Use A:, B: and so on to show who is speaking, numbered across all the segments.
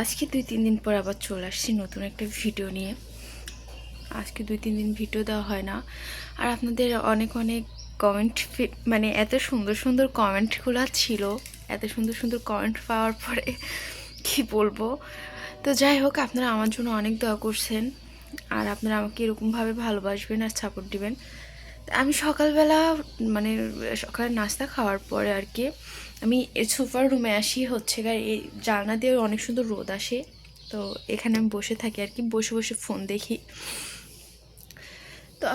A: আজকে দুই, তিন দিন পর আবার চলে আসছি নতুন একটা ভিডিও নিয়ে। আজকে দুই, তিন দিন ভিডিও দেওয়া হয় না। আর আপনাদের অনেক অনেক কমেন্ট মানে এত সুন্দর সুন্দর কমেন্টগুলো ছিল। এত সুন্দর সুন্দর কমেন্ট পাওয়ার পরে কি বলব? তো যাই হোক, আপনারা আমার জন্য অনেক দোয়া করছেন। আর আপনারা আমাকে এরকমভাবে ভালোবাসবেন আর সাপোর্ট দিবেন। আমি সকালবেলা মানে সকালে নাস্তা খাওয়ার পরে আর কি, আমি সোফার রুমে আসি হচ্ছে এই জানলা দিয়ে অনেক সুন্দর রোদ আসে। তো এখানে আমি বসে থাকি আর কি, বসে বসে ফোন দেখি। তো,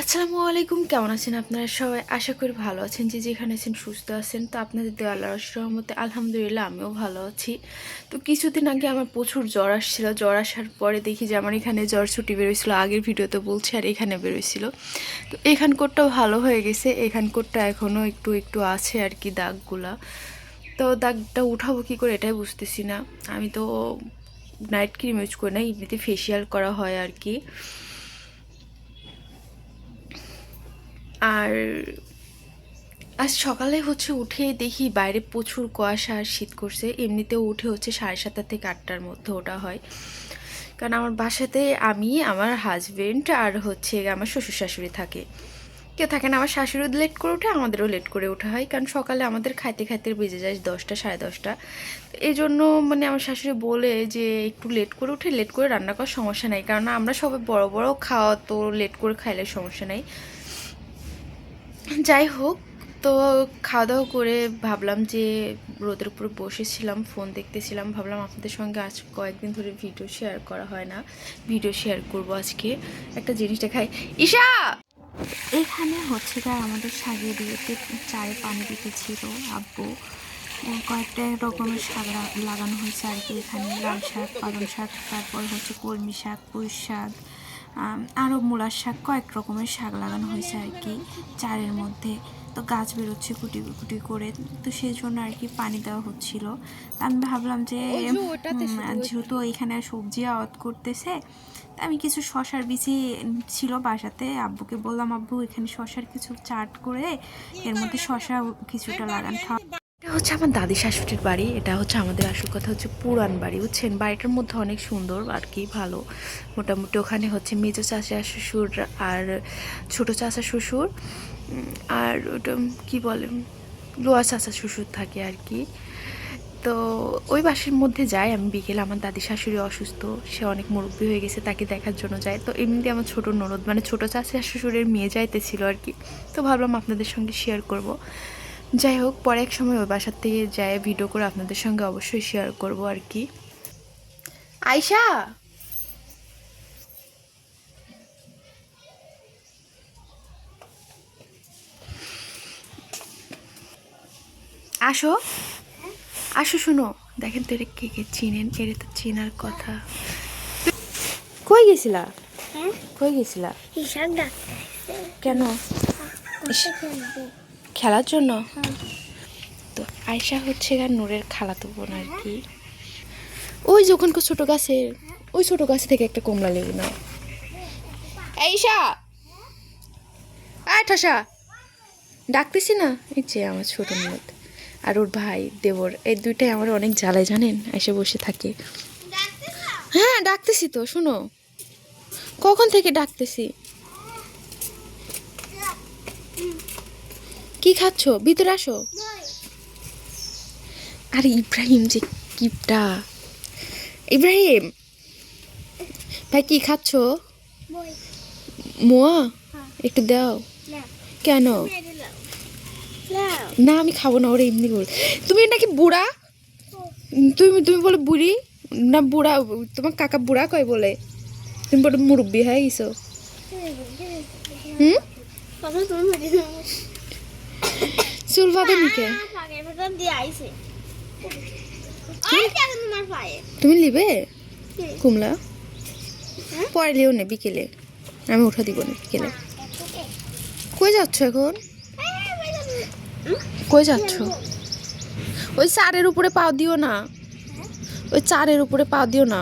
A: আসসালামু আলাইকুম। কেমন আছেন আপনারা সবাই? আশা করি ভালো আছেন। যে যেখানে আছেন, সুস্থ আছেন। তো আপনাদের দেওয়া আল্লাহ আলহামদুলিল্লাহ আমিও ভালো আছি। তো কিছুদিন আগে আমার প্রচুর জ্বর আসছিল। জ্বর আসার পরে দেখি যে আমার এখানে জ্বর ছুটি বেরোয়ছিল আগের ভিডিওতে বলছি আর এখানে বেরোয়ছিল তো এখান কোটটাও ভালো হয়ে গেছে। এখান কোটটা এখনও একটু একটু আছে আর কি দাগগুলা। তো দাগটা উঠাবো কী করে এটাই বুঝতেছি না। আমি তো নাইট ক্রিম ইউজ করি না। এমনিতে ফেসিয়াল করা হয় আর কি। আর আজ সকালে হচ্ছে উঠে দেখি বাইরে প্রচুর কুয়াশা আর শীত করছে। এমনিতেও উঠে হচ্ছে সাড়ে সাতটা থেকে আটটার মধ্যে ওটা হয়। কারণ আমার বাসাতে আমি, আমার হাজবেন্ড আর হচ্ছে আমার শ্বশুর শাশুড়ি থাকে। কেউ থাকে না, আমার শাশুড়ি লেট করে ওঠে, আমাদেরও লেট করে ওঠা হয়। কারণ সকালে আমাদের খাইতে খাইতে বেজে যায় দশটা, সাড়ে দশটা। এই জন্য মানে আমার শাশুড়ি বলে যে, একটু লেট করে উঠে লেট করে রান্না করার সমস্যা নাই। কারণ আমরা সবাই বড় বড় খাওয়া তো লেট করে খাইলে সমস্যা নাই। যাই হোক তো খাওয়া দাওয়া করে ভাবলাম যে রোদের উপর বসেছিলাম ফোন দেখতেছিলাম, ভাবলাম আপনাদের সঙ্গে আজ কয়েকদিন ধরে ভিডিও শেয়ার করা হয় না ভিডিও শেয়ার করব আজকে। একটা জিনিস দেখাই। ঈশা! এখানে হচ্ছে গা আমাদের শাকের বিয়েতে চায়ে পানি দিতেছিল আব্বু। কয়েকটা রকমের শাক লাগানো হয়েছে আর কি এখানে, লাল শাক পালং শাক তারপর হচ্ছে কলমি শাক পুঁই শাক আরও মূলার শাক কয়েক রকমের শাক লাগানো হয়েছে আর কি চারের মধ্যে। তো গাছ বেরোচ্ছে কুটি কুটি করে তো সেই জন্য আর কি পানি দেওয়া হচ্ছিল। তা আমি ভাবলাম যে যেহেতু এখানে সবজি আওয়াত করতেছে তা আমি কিছু শশার বিচি ছিল বাসাতে আব্বুকে বললাম আব্বু এখানে শশার কিছু চাট করে এর মধ্যে শশা কিছুটা লাগান এটা হচ্ছে আমার দাদি শাশুড়ির বাড়ি, এটা হচ্ছে আমাদের আসল কথা হচ্ছে পুরান বাড়ি, বুঝছেন? বাড়িটার মধ্যে অনেক সুন্দর আর কি, ভালো। মোটামুটি ওখানে হচ্ছে মেজো চাচা শ্বশুর আর ছোট চাচা শ্বশুর আর ওটা, কি বলে লোয়া চাচা শ্বশুর থাকে আর কি। তো ওই বাসের মধ্যে যাই আমি বিকেলে আমার দাদি শাশুড়ি অসুস্থ, সে অনেক মুরব্বী হয়ে গেছে, তাকে দেখার জন্য যায়। তো এমনিতে আমার ছোট ননদ মানে ছোট চাচা শ্বশুরের মেয়ে যাইতেছিল আর কি। তো ভাবলাম আপনাদের সঙ্গে শেয়ার করব। যাই হোক পরে এক সময় ওই বাসার থেকে যায় ভিডিও করে আপনাদের সঙ্গে অবশ্যই শেয়ার করব আর কি। আয়শা! আসো। আসো শুনো। দেখেন তো এটা কে কে চিনেন এর তো চেনার কথা। কই গেছিলা?
B: হ্যাঁ?
A: কই গেছিলা? কেন? ইস, খেলার জন্য? তো আয়সা হচ্ছে গা নূরের খালাতো বোন আর কি। ওই যে ওখানকার ছোট গাছের ওই ছোট গাছ থেকে একটা কমলা লেবু না আইসা আয় ঠাসা। ডাকতেছি না? এই যে আমার ছোট ননদ আর ওর ভাই দেবর এই দুইটাই আমার অনেক জ্বালায় জানেন? এসে বসে থাকে। হ্যাঁ ডাকতেছি তো শোনো। কখন থেকে ডাকতেছি? কি খাচ্ছ? ভিতরে আসো। আরে ইব্রাহিম যে কিপটা। ইব্রাহিম ভাই কি খাচ্ছ? মোয়া? একটু দাও। কেন? না আমি খাব না ওরা এমনি বল তুমি নাকি বুড়া? তুমি তুমি বলো বুড়ি? না বুড়া তোমার কাকা বুড়া কয় বলে? তুমি বলে মুরব্বী হয়ে গেছো। হুম? চুল বাঁধে নিকে তুমি নিবে? কুমলা?
B: হ্যাঁ?
A: পরে লিও নে বিকেলে। আমি উঠা দিব না বিকেলে। কই যাচ্ছ এখন? কই যাচ্ছ? ওই চারের উপরে পাও দিও না। ওই চারের উপরে পাও দিও না।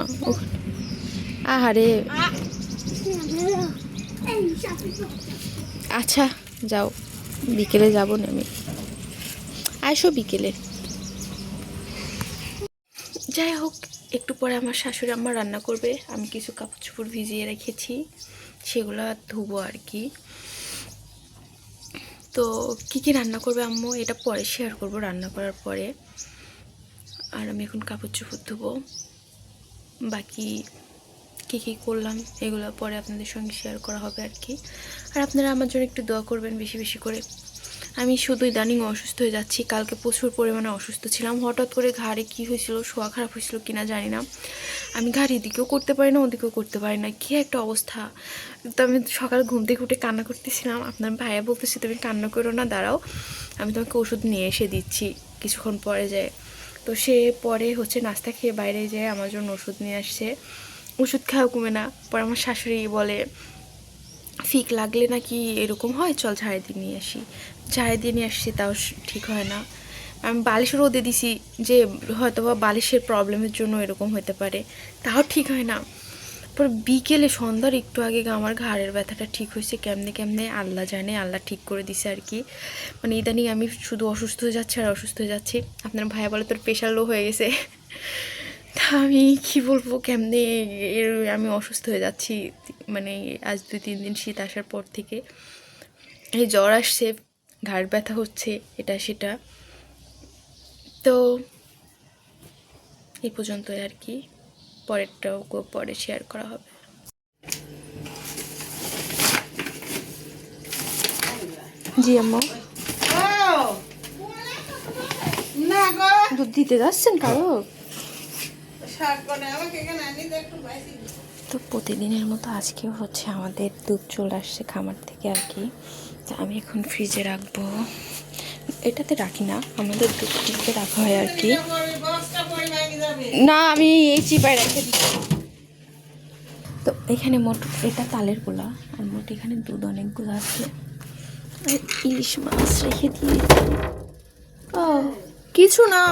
A: আহারে। আচ্ছা যাও। বিকেলে যাব না আমি। আসো বিকেলে। যাই হোক, একটু পরে আমার শাশুড়ি আম্মা রান্না করবে। আমি কিছু কাপড় চোপড় ভিজিয়ে রেখেছি, সেগুলো ধুবো আর কি। তো কী কী রান্না করবে আম্মু, এটা পরে শেয়ার করব রান্না করার পরে। আর আমি এখন কাপড় চোপড় ধুবো। বাকি কী কী করলাম, এগুলো পরে আপনাদের সঙ্গে শেয়ার করা হবে আর কি। আর আপনারা আমার জন্য একটু দোয়া করবেন বেশি বেশি করে। আমি শুধু ইদানিং অসুস্থ হয়ে যাচ্ছি, কালকে প্রচুর পরিমাণে অসুস্থ ছিলাম। হঠাৎ করে ঘাড়ে কী হয়েছিল, শোয়া খারাপ হয়েছিল কিনা জানি না। আমি ঘাড় এদিকেও করতে পারি না, ওদিকেও করতে পারি না। কী একটা অবস্থা। তো আমি সকালে ঘুম থেকে উঠে কান্না করতেছিলাম। আপনার ভাইয়া বলতেছি, তুমি কান্না করো না, দাঁড়াও। আমি তোমাকে ওষুধ নিয়ে এসে দিচ্ছি কিছুক্ষণ পরে যায়। তো সে পরে হচ্ছে নাস্তা খেয়ে বাইরে যেয়ে আমার জন্য ওষুধ নিয়ে আসছে। ওষুধ খাওয়া কমে না। পরে আমার শাশুড়ি বলে ফিক লাগলে নাকি এরকম হয়, চল ঝাড়ে দিয়ে নিয়ে আসি। ঝাড়ে দিয়ে নিয়ে আসছি, তাও ঠিক হয় না। আমি বালিশ রোদে দিছি যে হয়তো বা বালিশের প্রবলেমের জন্য এরকম হতে পারে। তাও ঠিক হয় না। পর বিকেলে, সন্ধ্যার একটু আগে আমার ঘাড়ের ব্যথাটা ঠিক হয়েছে, কেমনে কেমনে আল্লাহ জানে, আল্লাহ ঠিক করে দিছে আর কি। মানে ইদানিং আমি শুধু অসুস্থ হয়ে যাচ্ছি আর অসুস্থ হয়ে যাচ্ছি। আপনার ভাইয়া বলে তোর প্রেশার লো হয়ে গেছে। তা আমি কি বলব কেমনে এর আমি অসুস্থ হয়ে যাচ্ছি মানে আজ দুই তিন দিন শীত আসার পর থেকে। এই জ্বর আসছে ঘাড় ব্যথা হচ্ছে এটা সেটা। তো এই পর্যন্তই আর কি। পরেরটাও পরে শেয়ার করা হবে। জি আম্মা।
C: না
A: দুধ দিতে যাচ্ছেন
C: কারও?
A: তো প্রতিদিনের মতো আজকেও হচ্ছে আমাদের দুধ চলে আসছে খামার থেকে আর কি। তা আমি এখন ফ্রিজে রাখব। এটাতে রাখি না, আমাদের দুধ ফ্রিজে রাখা হয় আর কি। না, আমি এই চিপায় রেখে দিই। তো এখানে মোট, এটা তালের গোলা, আর মোট এখানে দুধ অনেকগুলো আছে। ইলিশ মাছ রেখে দিয়েছি। ও কিছু না।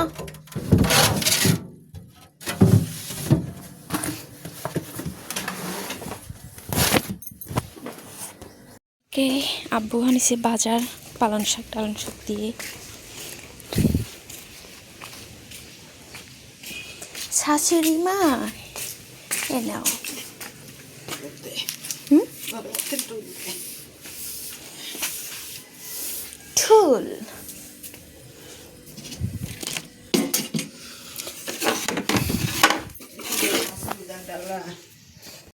A: কে আব্বু আনিছে বাজার পালং শাক টালং শাক দিয়ে। শাশুড়ি মা এ নাও। ঠুল।